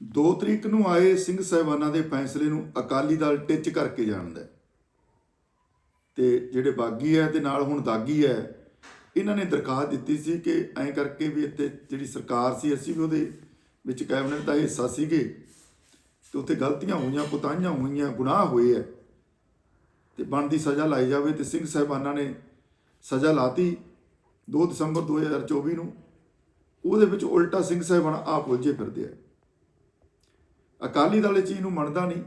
2 ਤਰੀਕ ਨੂੰ ਆਏ ਸਿੰਘ ਸਾਹਿਬਾਨਾਂ ਦੇ ਫੈਸਲੇ ਨੂੰ ਅਕਾਲੀ ਦਲ ਟਿੱਚ ਕਰਕੇ ਜਾਣਦਾ ਹੈ। ਤੇ ਜਿਹੜੇ ਬਾਗੀ ਹੈ ਤੇ ਨਾਲ ਹੁਣ ਦਾਗੀ ਹੈ, ਇਹਨਾਂ ਨੇ ਦਰਖਾਸਤ ਦਿੱਤੀ ਸੀ ਕਿ ਐਂ ਕਰਕੇ ਵੀ ਇੱਥੇ ਜਿਹੜੀ ਸਰਕਾਰ ਸੀ, ਅਸੀਂ ਵੀ ਉਹਦੇ ਵਿੱਚ ਕੈਬਨਿਟ ਦਾ ਹਿੱਸਾ ਸੀਗੇ ਤੇ ਉੱਥੇ ਗਲਤੀਆਂ ਹੋਈਆਂ ਕੁਤਾਹੀਆਂ ਹੋਈਆਂ, ਗੁਨਾਹ ਹੋਏ ਹੈ। ਤੇ ਬਣਦੀ ਸਜ਼ਾ ਲਾਈ ਜਾਵੇ ਤੇ ਸਿੰਘ ਸਾਹਿਬਾਨਾਂ ਨੇ ਸਜ਼ਾ ਲਾਤੀ 2 ਦਸੰਬਰ 2024 ਨੂੰ। ਉਹਦੇ ਵਿੱਚ ਉਲਟਾ ਸਿੰਘ ਸਾਹਿਬਾਨ ਆਪ ਉਲਝੇ ਫਿਰਦੇ ਆ। ਅਕਾਲੀ ਦਲ ਇਹ ਚੀਜ਼ ਨੂੰ ਮੰਨਦਾ ਨਹੀਂ।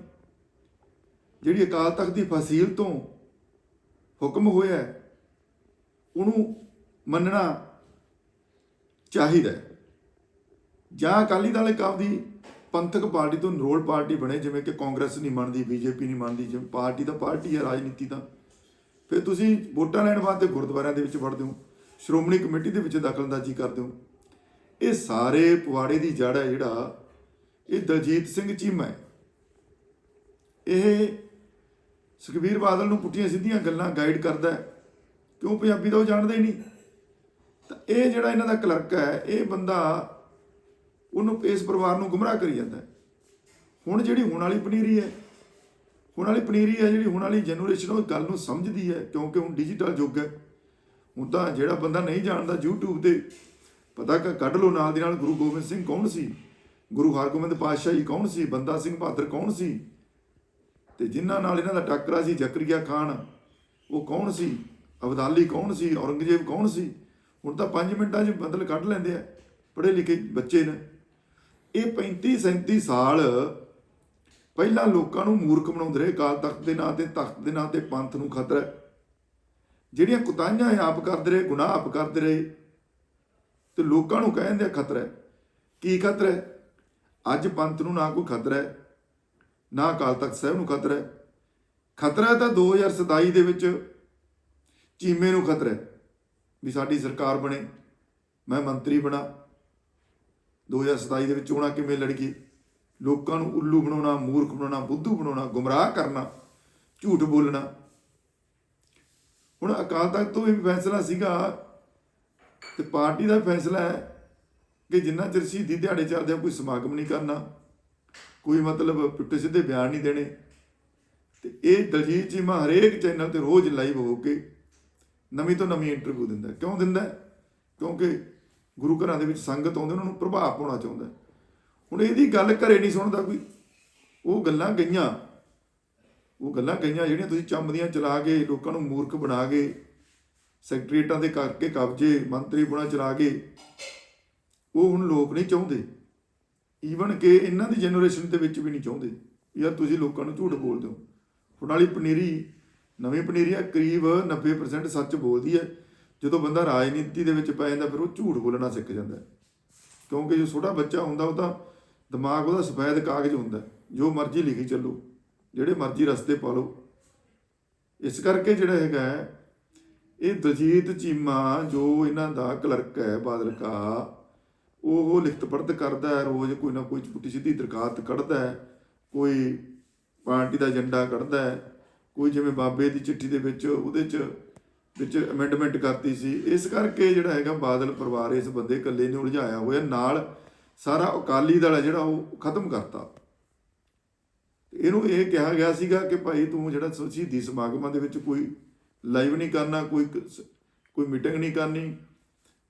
ਜਿਹੜੀ ਅਕਾਲ ਤਖਤ ਦੀ ਫਸੀਲ ਤੋਂ ਹੁਕਮ ਹੋਇਆ ਉਹਨੂੰ ਮੰਨਣਾ ਚਾਹੀਦਾ ਜਾਂ ਅਕਾਲੀ ਦਲ ਇੱਕ ਆਪਦੀ ਪੰਥਕ ਪਾਰਟੀ ਤੋਂ ਨਰੋਲ ਪਾਰਟੀ ਬਣੇ, ਜਿਵੇਂ ਕਿ ਕਾਂਗਰਸ ਨਹੀਂ ਮੰਨਦੀ, ਬੀਜੇਪੀ ਨਹੀਂ ਮੰਨਦੀ, ਜਿਵੇਂ ਪਾਰਟੀ ਤਾਂ ਪਾਰਟੀ ਹੈ, ਰਾਜਨੀਤੀ ਤਾਂ। ਫਿਰ ਤੁਸੀਂ ਵੋਟਾਂ ਲੈਣ ਵਾਸਤੇ ਗੁਰਦੁਆਰਿਆਂ ਦੇ ਵਿੱਚ ਵੜਦੇ ਹੋ, ਸ਼੍ਰੋਮਣੀ ਕਮੇਟੀ ਦੇ ਵਿੱਚ ਦਖਲਅੰਦਾਜ਼ੀ ਕਰਦੇ ਹੋ। ਇਹ ਸਾਰੇ ਪੁਆੜੇ ਦੀ ਜੜ ਹੈ ਜਿਹੜਾ ਇਹ ਦਲਜੀਤ ਸਿੰਘ ਚੀਮਾ ਹੈ। ਇਹ ਸੁਖਬੀਰ ਬਾਦਲ ਨੂੰ ਪੁੱਠੀਆਂ ਸਿੱਧੀਆਂ ਗੱਲਾਂ ਗਾਈਡ ਕਰਦਾ ਹੈ। ਕਿਉਂ ਪੰਜਾਬੀ ਤਾਂ ਉਹ ਜਾਣਦਾ ਹੀ ਨਹੀਂ? ਤਾਂ ਇਹ ਜਿਹੜਾ ਇਹਨਾਂ ਦਾ ਕਲਰਕ ਹੈ, ਇਹ ਬੰਦਾ ਉਹਨੂੰ ਇਸ ਪਰਿਵਾਰ ਨੂੰ ਗੁੰਮਰਾਹ ਕਰੀ ਜਾਂਦਾ ਹੁਣ ਜਿਹੜੀ ਹੁਣ ਵਾਲੀ ਪਨੀਰੀ ਹੈ, ਹੁਣ ਵਾਲੀ ਪਨੀਰੀ ਹੈ ਜਿਹੜੀ ਹੁਣ ਵਾਲੀ ਜਨਰੇਸ਼ਨ ਉਹ ਗੱਲ ਨੂੰ ਸਮਝਦੀ ਹੈ, ਕਿਉਂਕਿ ਹੁਣ ਡਿਜੀਟਲ ਯੁੱਗ ਹੈ। ਹੁਣ ਤਾਂ ਜਿਹੜਾ ਬੰਦਾ ਨਹੀਂ ਜਾਣਦਾ YouTube ਤੇ, ਪਤਾ ਕੱਢ ਲਓ ਨਾਲ ਦੀ ਨਾਲ ਗੁਰੂ ਗੋਬਿੰਦ ਸਿੰਘ ਕੌਣ ਸੀ? ਗੁਰੂ ਹਰਗੋਬਿੰਦ ਪਾਤਸ਼ਾਹ ਜੀ ਕੌਣ ਸੀ? ਬੰਦਾ ਸਿੰਘ ਬਹਾਦਰ ਕੌਣ ਸੀ? ਤੇ ਜਿਨ੍ਹਾਂ ਨਾਲ ਇਹਨਾਂ ਦਾ ਟੱਕਰਾ ਸੀ, ਜ਼ਕਰੀਆ ਖਾਨ, ਉਹ ਕੌਣ ਸੀ? ਅਬਦਾਲੀ ਕੌਣ ਸੀ? ਔਰੰਗਜ਼ੇਬ ਕੌਣ ਸੀ? ਹੁਣ ਤਾਂ 5 ਮਿੰਟਾਂ 'ਚ ਬਦਲ ਕੱਢ ਲੈਂਦੇ ਆ, ਪੜ੍ਹੇ ਲਿਖੇ ਬੱਚੇ ਨੇ। ਇਹ 35 37 ਸਾਲ ਪਹਿਲਾਂ ਲੋਕਾਂ ਨੂੰ ਮੂਰਖ ਬਣਾਉਂਦੇ ਰਹੇ ਕਾਲ ਤਖਤ ਦੇ ਨਾਂ ਤੇ, ਤਖਤ ਦੇ ਨਾਂ ਤੇ ਪੰਥ ਨੂੰ ਖਤਰਾ। ਜਿਹੜੀਆਂ ਕੁਤਾਈਆਂ ਆਪ ਕਰਦੇ ਰਹੇ, ਗੁਨਾਹ ਆਪ ਕਰਦੇ ਰਹੇ, ਤੇ ਲੋਕਾਂ ਨੂੰ ਕਹਿੰਦੇ ਆ ਖਤਰਾ ਹੈ। ਕੀ ਖਤਰਾ ਅੱਜ ਪੰਥ ਨੂੰ ਨਾ ਕੋਈ ਖਤਰਾ ਹੈ, ਨਾ ਅਕਾਲ ਤਖਤ ਸਾਹਿਬ ਨੂੰ ਖਤਰਾ ਹੈ। ਖਤਰਾ ਤਾਂ 2027 ਦੇ ਵਿੱਚ ਚੀਮੇ ਨੂੰ ਖਤਰਾ ਹੈ ਵੀ ਸਾਡੀ ਸਰਕਾਰ ਬਣੇ, ਮੈਂ ਮੰਤਰੀ ਬਣਾ। 2027 ਦੇ ਵਿੱਚ ਚੋਣਾਂ ਕਿਵੇਂ ਲੜੀਏ? ਲੋਕਾਂ ਨੂੰ ਉੱਲੂ ਬਣਾਉਣਾ, ਮੂਰਖ ਬਣਾਉਣਾ, ਬੁੱਧੂ ਬਣਾਉਣਾ, ਗੁੰਮਰਾਹ ਕਰਨਾ, ਝੂਠ ਬੋਲਣਾ। ਹੁਣ ਅਕਾਲ ਤਖਤ ਤੋਂ ਇਹ ਫੈਸਲਾ ਸੀਗਾ ਤੇ ਪਾਰਟੀ ਦਾ ਫੈਸਲਾ ਹੈ ਕਿ ਜਿੰਨਾ ਚਿਰ ਸ਼ਹੀਦੀ ਦਿਹਾੜੇ ਚੱਲਦੇ ਕੋਈ ਸਮਾਗਮ ਨਹੀਂ ਕਰਨਾ, ਕੋਈ ਮਤਲਬ ਪੁੱਟੇ ਸਿੱਧੇ ਬਿਆਨ ਨਹੀਂ ਦੇਣੇ। ਤੇ ਇਹ ਦਲਜੀਤ ਚੀਮਾ ਹਰੇਕ ਚੈਨਲ ਤੇ ਰੋਜ਼ ਲਾਈਵ ਹੋ ਕੇ ਨਵੀਂ ਤੋਂ ਨਵੀਂ ਇੰਟਰਵਿਊ ਦਿੰਦਾ। ਕਿਉਂ ਦਿੰਦਾ? ਕਿਉਂਕਿ ਗੁਰੂ ਘਰਾਂ ਦੇ ਵਿੱਚ ਸੰਗਤ ਆਉਂਦੇ, ਉਹਨਾਂ ਨੂੰ ਪ੍ਰਭਾਵ ਪਾਉਣਾ ਚਾਹੁੰਦਾ। ਹੁਣ ਇਹਦੀ ਗੱਲ ਘਰੇ ਨਹੀਂ ਸੁਣਦਾ ਕੋਈ। ਉਹ ਗੱਲਾਂ ਗਈਆਂ। ਉਹ ਗੱਲਾਂ ਗਈਆਂ ਜਿਹੜੀਆਂ ਤੁਸੀਂ ਚੰਮਦੀਆਂ ਚਲਾ ਕੇ, ਲੋਕਾਂ ਨੂੰ ਮੂਰਖ ਬਣਾ ਕੇ, ਸੈਕਟਰੀਏਟਾਂ ਦੇ ਕਰਕੇ ਕਬਜ਼ੇ, ਮੰਤਰੀ ਬਣਾ ਚਲਾ ਕੇ ਉਹ ਹੁਣ ਲੋਕ ਨਹੀਂ ਚਾਹੁੰਦੇ। ਈਵਨ ਕਿ ਇਹਨਾਂ ਦੀ ਜਨਰੇਸ਼ਨ ਦੇ ਵਿੱਚ ਵੀ ਨਹੀਂ ਚਾਹੁੰਦੇ। ਯਾਰ ਤੁਸੀਂ ਲੋਕਾਂ ਨੂੰ ਝੂਠ ਬੋਲਦੇ ਹੋ। ਹੁਣ ਵਾਲੀ ਪਨੀਰੀ, ਨਵੀਂ ਪਨੀਰੀ ਆ, ਕਰੀਬ 90% ਸੱਚ ਬੋਲਦੀ ਹੈ। ਜਦੋਂ ਬੰਦਾ ਰਾਜਨੀਤੀ ਦੇ ਵਿੱਚ ਪੈ ਜਾਂਦਾ, ਫਿਰ ਉਹ ਝੂਠ ਬੋਲਣਾ ਸਿੱਖ ਜਾਂਦਾ ਕਿਉਂਕਿ ਜੋ ਛੋਟਾ ਬੱਚਾ ਹੁੰਦਾ, ਉਹਦਾ ਦਿਮਾਗ, ਉਹਦਾ ਸਫੈਦ ਕਾਗਜ਼ ਹੁੰਦਾ ਜੋ ਮਰਜ਼ੀ ਲਿਖੀ ਚੱਲੋ, ਜਿਹੜੇ ਮਰਜ਼ੀ ਰਸਤੇ ਪਾ ਲਓ। ਇਸ ਕਰਕੇ ਜਿਹੜਾ ਹੈਗਾ ਇਹ ਦਲਜੀਤ ਚੀਮਾ, ਜੋ ਇਹਨਾਂ ਦਾ ਕਲਰਕ ਹੈ, ਬਾਦਲਕਾ ਉਹ ਲਿਖਤ ਪੜਤ ਕਰਦਾ ਹੈ, ਰੋਜ਼ ਕੋਈ ਨਾ ਕੋਈ ਛੁੱਟੀ ਸਿੱਧੀ ਦਰਖਾਸਤ ਕੱਢਦਾ ਹੈ, ਕੋਈ ਪਾਰਟੀ ਦਾ ਏਜੰਡਾ ਕੱਢਦਾ ਹੈ, ਕੋਈ ਜਿਵੇਂ ਬਾਬੇ ਦੀ ਚਿੱਠੀ ਦੇ ਵਿੱਚ, ਉਹਦੇ ਚ, ਵਿੱਚ ਅਮੈਂਡਮੈਂਟ ਕਰਤੀ ਸੀ। ਇਸ ਕਰਕੇ ਜਿਹੜਾ ਹੈਗਾ ਬਾਦਲ ਪਰਿਵਾਰ ਇਸ ਬੰਦੇ ਇਕੱਲੇ ਨੇ ਉਲਝਾਇਆ ਹੋਇਆ, ਨਾਲ ਸਾਰਾ ਅਕਾਲੀ ਦਲ ਹੈ ਜਿਹੜਾ ਉਹ ਖਤਮ ਕਰਤਾ। ਇਹਨੂੰ ਇਹ ਕਿਹਾ ਗਿਆ ਸੀਗਾ ਕਿ ਭਾਈ ਤੂੰ ਜਿਹੜਾ ਸ਼ਹੀਦੀ ਸਮਾਗਮਾਂ ਦੇ ਵਿੱਚ ਕੋਈ ਲਾਈਵ ਨਹੀਂ ਕਰਨਾ, ਕੋਈ ਕੋਈ ਮੀਟਿੰਗ ਨਹੀਂ ਕਰਨੀ,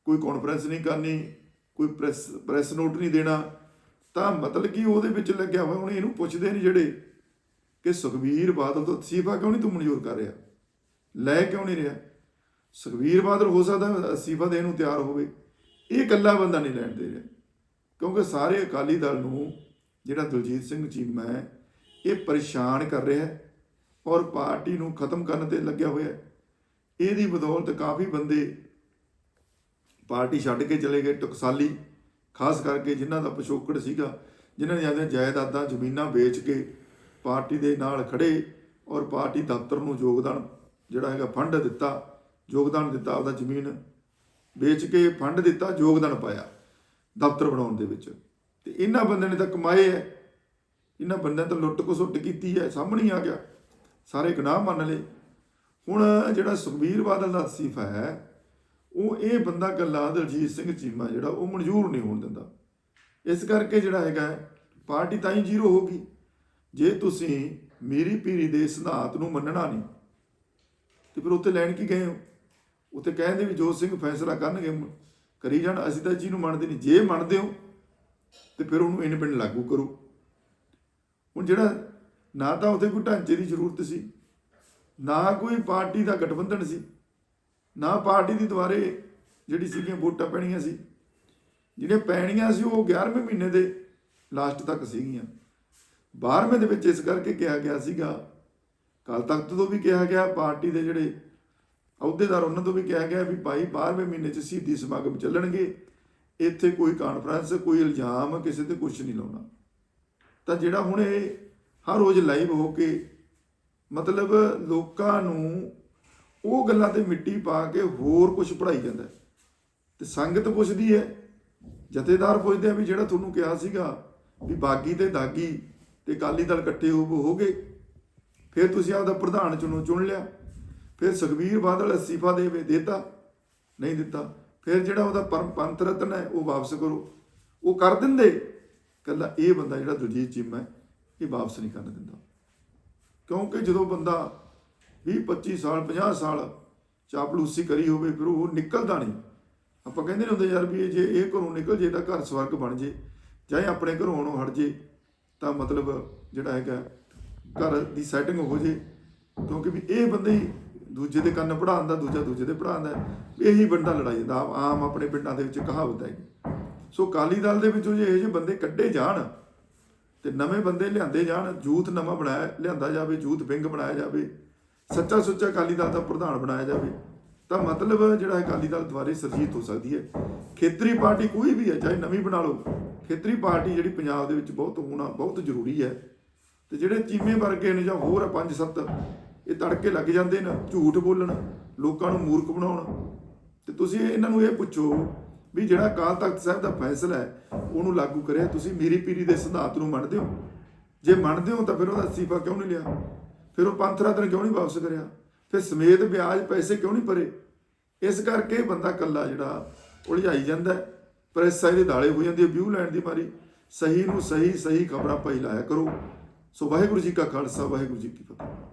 ਕੋਈ ਕਾਨਫਰੰਸ ਨਹੀਂ ਕਰਨੀ ਕੋਈ ਪ੍ਰੈਸ ਪ੍ਰੈਸ ਨੋਟ ਨਹੀਂ ਦੇਣਾ, ਤਾਂ ਮਤਲਬ ਕਿ ਉਹਦੇ ਵਿੱਚ ਲੱਗਿਆ ਹੋਇਆ, ਹੁਣ ਇਹਨੂੰ ਪੁੱਛਦੇ ਨੇ ਜਿਹੜੇ ਕਿ ਸੁਖਬੀਰ ਬਾਦਲ ਤੋਂ ਅਸਤੀਫਾ ਕਿਉਂ ਨਹੀਂ ਤੂੰ ਮਨਜ਼ੂਰ ਕਰ ਰਿਹਾ? ਲੈ ਕਿਉਂ ਨਹੀਂ ਰਿਹਾ? ਸੁਖਬੀਰ ਬਾਦਲ ਹੋ ਸਕਦਾ ਅਸਤੀਫਾ ਦੇਣ ਨੂੰ ਤਿਆਰ ਹੋਵੇ। ਇਹ ਇਕੱਲਾ ਬੰਦਾ ਨਹੀਂ ਲੈਣ ਦੇ ਰਿਹਾ। ਕਿਉਂਕਿ ਸਾਰੇ ਅਕਾਲੀ ਦਲ ਨੂੰ, ਜਿਹੜਾ ਦਲਜੀਤ ਸਿੰਘ ਚੀਮਾ ਹੈ ਇਹ ਪਰੇਸ਼ਾਨ ਕਰ ਰਿਹਾ ਹੈ ਔਰ ਪਾਰਟੀ ਨੂੰ ਖਤਮ ਕਰਨ ਤੇ ਲੱਗਿਆ ਹੋਇਆ ਹੈ। ਇਹਦੀ ਬਦੌਲਤ ਕਾਫੀ ਬੰਦੇ ਪਾਰਟੀ ਛੱਡ ਕੇ ਚਲੇ ਗਏ ਟਕਸਾਲੀ, ਖਾਸ ਕਰਕੇ ਜਿਨ੍ਹਾਂ ਦਾ ਪਿਛੋਕੜ ਸੀਗਾ, ਜਿਨ੍ਹਾਂ ਨੇ ਜਾਂਦੇ ਜਾਇਦਾਦਾਂ ਜ਼ਮੀਨਾਂ ਵੇਚ ਕੇ ਪਾਰਟੀ ਦੇ ਨਾਲ ਖੜੇ ਔਰ ਪਾਰਟੀ ਦਫ਼ਤਰ ਨੂੰ ਯੋਗਦਾਨ ਜਿਹੜਾ ਹੈਗਾ ਫੰਡ ਦਿੱਤਾ, ਯੋਗਦਾਨ ਦਿੱਤਾ, ਆਪਦਾ ਜ਼ਮੀਨ ਵੇਚ ਕੇ ਫੰਡ ਦਿੱਤਾ, ਯੋਗਦਾਨ ਪਾਇਆ ਦਫ਼ਤਰ ਬਣਾਉਣ ਦੇ ਵਿੱਚ। ਤੇ ਇਹਨਾਂ ਬੰਦਿਆਂ ਨੇ ਤਾਂ ਕਮਾਏ ਹੈ ਇਹਨਾਂ ਬੰਦਿਆਂ ਤਾਂ ਲੁੱਟ ਖਸੁੱਟ ਕੀਤੀ ਹੈ ਸਾਹਮਣੇ ਆ ਗਿਆ। ਸਾਰੇ ਗੁਨਾਹ ਮੰਨ ਲਏ। ਹੁਣ ਜਿਹੜਾ ਸੁਖਬੀਰ ਬਾਦਲ ਦਾ ਅਸਤੀਫਾ ਹੈ ਉਹ ਇਹ ਬੰਦਾ ਗੱਲਾਂ ਦਲਜੀਤ ਸਿੰਘ ਚੀਮਾ ਜਿਹੜਾ ਉਹ ਮਨਜ਼ੂਰ ਨਹੀਂ ਹੋਣ ਦਿੰਦਾ। ਇਸ ਕਰਕੇ ਜਿਹੜਾ ਹੈਗਾ, ਪਾਰਟੀ ਤਾਂ ਹੀ ਜ਼ੀਰੋ ਹੋਗੀ ਜੇ ਤੁਸੀਂ ਮੇਰੀ ਪੀਰੀ ਦੇ ਸਿਧਾਂਤ ਨੂੰ ਮੰਨਣਾ ਨਹੀਂ, ਤੇ ਫਿਰ ਉੱਥੇ ਲੈਣ ਕੀ ਗਏ ਹੋ? ਉੱਥੇ ਕਹਿੰਦੇ ਵੀ ਜੋਤ ਸਿੰਘ ਫੈਸਲਾ ਕਰਨਗੇ ਕਰੀ ਜਾਣ, ਅਸੀਂ ਤਾਂ ਜੀ ਨੂੰ ਮੰਨਦੇ ਨਹੀਂ। ਜੇ ਮੰਨਦੇ ਹੋ, ਤੇ ਫਿਰ ਉਹਨੂੰ ਇੰਡੀਪੈਂਡੈਂਟ ਲਾਗੂ ਕਰੋ। ਹੁਣ ਜਿਹੜਾ, ਨਾ ਤਾਂ ਉੱਥੇ ਕੋਈ ਢਾਂਚੇ ਦੀ ਜ਼ਰੂਰਤ ਸੀ, ਨਾ ਕੋਈ ਪਾਰਟੀ ਦਾ ਗਠਬੰਧਨ ਸੀ। ਨਾ ਪਾਰਟੀ ਦੀ ਦੁਆਰੇ ਜਿਹੜੀ ਸੀਗੀਆਂ ਵੋਟਾਂ ਪੈਣੀਆਂ ਸੀ। ਜਿਹੜੀਆਂ ਪੈਣੀਆਂ ਸੀ ਉਹ 11ਵੇਂ ਮਹੀਨੇ ਦੇ ਲਾਸਟ ਤੱਕ ਸੀਗੀਆਂ। 12ਵੇਂ ਦੇ ਵਿੱਚ ਇਸ ਕਰਕੇ ਕਿਹਾ ਗਿਆ ਸੀਗਾ ਕੱਲ ਤਖ਼ਤ ਤੋਂ ਵੀ ਕਿਹਾ ਗਿਆ, ਪਾਰਟੀ ਦੇ ਜਿਹੜੇ ਅਹੁਦੇਦਾਰ ਉਹਨਾਂ ਤੋਂ ਵੀ ਕਿਹਾ ਗਿਆ ਵੀ ਭਾਈ 12ਵੇਂ ਮਹੀਨੇ 'ਚ ਸਿੱਧੀ ਸਮਾਗਮ ਚੱਲਣਗੇ। ਇੱਥੇ ਕੋਈ ਕਾਨਫਰੰਸ ਕੋਈ ਇਲਜ਼ਾਮ, ਕਿਸੇ ਤੇ ਕੁਝ ਨਹੀਂ ਲਾਉਣਾ। ਤਾਂ ਜਿਹੜਾ ਹੁਣ ਇਹ ਹਰ ਰੋਜ਼ ਲਾਈਵ ਹੋ ਕੇ ਮਤਲਬ ਲੋਕਾਂ ਨੂੰ ਉਹ ਗੱਲਾਂ ਤੇ ਮਿੱਟੀ ਪਾ ਕੇ ਹੋਰ ਕੁਝ ਪੜਾਈ ਜਾਂਦਾ ਹੈ। ਤੇ ਸੰਗਤ ਪੁੱਛਦੀ ਹੈ, ਜਥੇਦਾਰ ਪੁੱਛਦੇ ਆ ਵੀ ਜਿਹੜਾ ਤੁਹਾਨੂੰ ਕਿਹਾ ਸੀਗਾ ਵੀ ਬਾਗੀ ਤੇ ਦਾਗੀ ਤੇ ਅਕਾਲੀ ਦਲ ਇਕੱਠੇ ਹੋ ਹੋ ਗਏ, ਫਿਰ ਤੁਸੀਂ ਆਪਦਾ ਪ੍ਰਧਾਨ ਚੁਣੋ, ਚੁਣ ਲਿਆ। ਫਿਰ ਸੁਖਬੀਰ ਬਾਦਲ ਅਸਤੀਫਾ ਦੇਵੇ ਦੇਤਾ, ਨਹੀਂ ਦਿੱਤਾ। ਫਿਰ ਜਿਹੜਾ ਉਹਦਾ ਪਰਮ ਪੰਥ ਰਤਨ ਹੈ, ਉਹ ਵਾਪਸ ਕਰੋ। ਉਹ ਕਰ ਦਿੰਦੇ ਕੱਲਾ ਇਹ ਬੰਦਾ ਜਿਹੜਾ ਦਲਜੀਤ ਚੀਮਾ ਹੈ, ਇਹ ਵਾਪਸ ਨਹੀਂ ਕਰਨ ਦਿੰਦਾ। ਕਿਉਂਕਿ ਜਦੋਂ ਬੰਦਾ 20 25 ਸਾਲ 50 ਸਾਲ ਚਾਪਲੂਸੀ ਕਰੀ ਹੋਵੇ, ਫਿਰ ਉਹ ਨਿਕਲਦਾ ਨਹੀਂ। ਆਪਾਂ ਕਹਿੰਦੇ ਨੇ ਹੁੰਦੇ ਯਾਰ ਵੀ ਇਹ ਜੇ ਇਹ ਘਰੋਂ ਨਿਕਲ ਜੇ ਤਾਂ ਘਰ ਸਵਰਗ ਬਣ ਜੇ ਚਾਹੇ ਆਪਣੇ ਘਰੋਂ ਨੂੰ ਹਟ ਜੇ, ਤਾਂ ਮਤਲਬ ਜਿਹੜਾ ਹੈਗਾ ਘਰ ਦੀ ਸੈਟਿੰਗ ਹੋ ਜੇ। ਕਿਉਂਕਿ ਵੀ ਇਹ ਬੰਦੇ ਹੀ ਦੂਜੇ ਦੇ ਕੰਨ ਪੜਾਉਂਦਾ ਦੂਜਾ ਦੂਜੇ ਦੇ ਪੜਾਉਂਦਾ ਇਹੀ ਬੰਦਾ ਲੜਾਈ ਜਾਂਦਾ ਆਮ- ਆਮ ਆਪਣੇ ਪਿੰਡਾਂ ਦੇ ਵਿੱਚ ਕਹਾਵਤ ਹੈ। ਸੋ ਕਾਲੀ ਦਲ ਦੇ ਵਿੱਚੋਂ ਜੇ ਇਹ ਜਿਹੇ ਬੰਦੇ ਕੱਢੇ ਜਾਣ ਤੇ ਨਵੇਂ ਬੰਦੇ ਲਿਆਂਦੇ ਜਾਣ, ਜੂਥ ਨਵਾਂ ਬਣਾਇਆ, ਲਿਆਂਦਾ ਜਾਵੇ, ਜੂਥ ਵਿੰਗ ਬਣਾਇਆ ਜਾਵੇ ਸੱਚਾ ਸੁੱਚਾ ਅਕਾਲੀ ਦਲ ਦਾ ਪ੍ਰਧਾਨ ਬਣਾਇਆ ਜਾਵੇ, ਤਾਂ ਮਤਲਬ ਜਿਹੜਾ ਅਕਾਲੀ ਦਲ ਦੁਆਰੇ ਸਰਜੀਤ ਹੋ ਸਕਦੀ ਹੈ। ਖੇਤਰੀ ਪਾਰਟੀ ਕੋਈ ਵੀ ਹੈ, ਚਾਹੇ ਨਵੀਂ ਬਣਾ ਲਓ, ਖੇਤਰੀ ਪਾਰਟੀ ਜਿਹੜੀ ਪੰਜਾਬ ਦੇ ਵਿੱਚ ਬਹੁਤ ਹੋਣਾ, ਬਹੁਤ ਜ਼ਰੂਰੀ ਹੈ। ਤੇ ਜਿਹੜੇ ਚੀਮੇ ਵਰਗੇ ਨੇ ਜਾਂ ਹੋਰ ਪੰਜ ਸੱਤ, ਇਹ ਤੜਕੇ ਲੱਗ ਜਾਂਦੇ ਨੇ, ਝੂਠ ਬੋਲਣ, ਲੋਕਾਂ ਨੂੰ ਮੂਰਖ ਬਣਾਉਣ। ਤੇ ਤੁਸੀਂ ਇਹਨਾਂ ਨੂੰ ਇਹ ਪੁੱਛੋ ਵੀ ਜਿਹੜਾ ਅਕਾਲ ਤਖਤ ਸਾਹਿਬ ਦਾ ਫੈਸਲਾ ਹੈ, ਉਹਨੂੰ ਲਾਗੂ ਕਰਿਆ ਤੁਸੀਂ, ਮੀਰੀ ਪੀਰੀ ਦੇ ਸਿਧਾਂਤ ਨੂੰ ਮੰਨਦੇ ਹੋ? ਜੇ ਮੰਨਦੇ ਹੋ ਤਾਂ ਫਿਰ ਉਹਦਾ ਅਸਤੀਫਾ ਕਿਉਂ ਨਹੀਂ ਲਿਆ? ਫਿਰ ਉਹ ਪੰਥ ਰਤਨ ਕਿਉਂ ਨਹੀਂ ਵਾਪਸ ਕਰਿਆ? ਫਿਰ ਸਮੇਤ ਵਿਆਜ ਪੈਸੇ ਕਿਉਂ ਨਹੀਂ ਭਰੇ? ਇਸ ਕਰਕੇ ਬੰਦਾ ਕੱਲਾ ਜਿਹੜਾ ਉਲਝਾਈ ਜਾਂਦਾ ਹੈ। ਪ੍ਰੈਸ ਇਹਦੇ ਦਾਲੇ ਹੋ ਜਾਂਦੇ ਵਿਊ ਲੈਣ ਦੀ ਮਾਰੀ। ਸਹੀ ਨੂੰ ਸਹੀ ਸਹੀ ਖਬਰਾਂ ਪਾਈ ਲਾਇਆ ਕਰੋ। ਸੋ ਵਾਹਿਗੁਰੂ ਜੀ ਕਾ ਖਾਲਸਾ, ਵਾਹਿਗੁਰੂ ਜੀ ਕੀ ਫਤਿਹ।